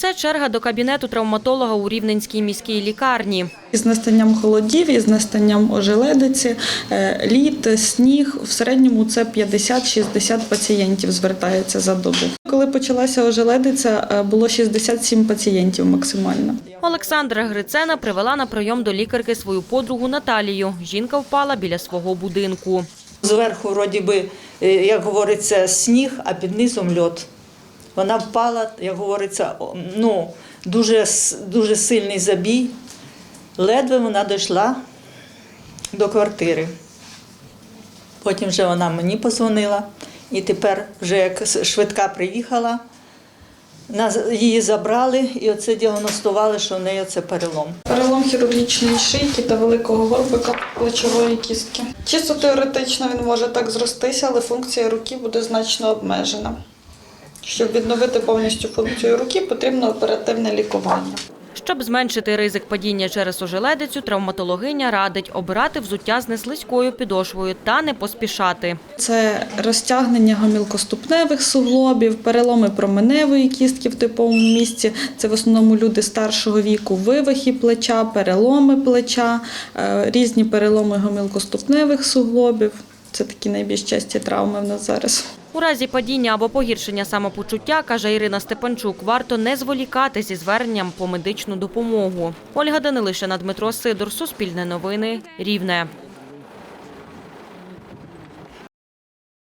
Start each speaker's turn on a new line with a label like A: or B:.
A: Оце черга до кабінету травматолога у Рівненській міській лікарні.
B: Із настанням холодів, із настанням ожеледиці, е, лід, сніг, в середньому це 50-60 пацієнтів звертається за добу. Коли почалася ожеледиця, е, було 67 пацієнтів максимально.
A: Олександра Грицена привела на прийом до лікарки свою подругу Наталію. Жінка впала біля свого будинку.
C: Зверху, вроді би, е, як говориться, сніг, а під низом льод. Вона впала, як говориться, ну, дуже, дуже сильний забій. Ледве вона дійшла до квартири. Потім вже вона мені позвонила, і тепер, вже як швидка приїхала, її забрали і оце діагностували, що в неї це перелом.
B: Перелом хірургічної шийки та великого горбика плечової кістки. Чисто теоретично він може так зростися, але функція руки буде значно обмежена. Щоб відновити повністю функцію руки, потрібно оперативне лікування.
A: Щоб зменшити ризик падіння через ожеледицю, травматологиня радить обирати взуття з неслизькою підошвою та не поспішати.
B: Це розтягнення гомілкоступневих суглобів, переломи променевої кістки в типовому місці. Це в основному люди старшого віку, вивихи плеча, переломи плеча, е, різні переломи гомілкоступневих суглобів. Це такі найбільш часті травми в нас зараз.
A: У разі падіння або погіршення самопочуття, каже Ірина Степанчук, варто не зволікати зі зверненням по медичну допомогу. Ольга Данилишина, Дмитро Сидор, Суспільне новини, Рівне.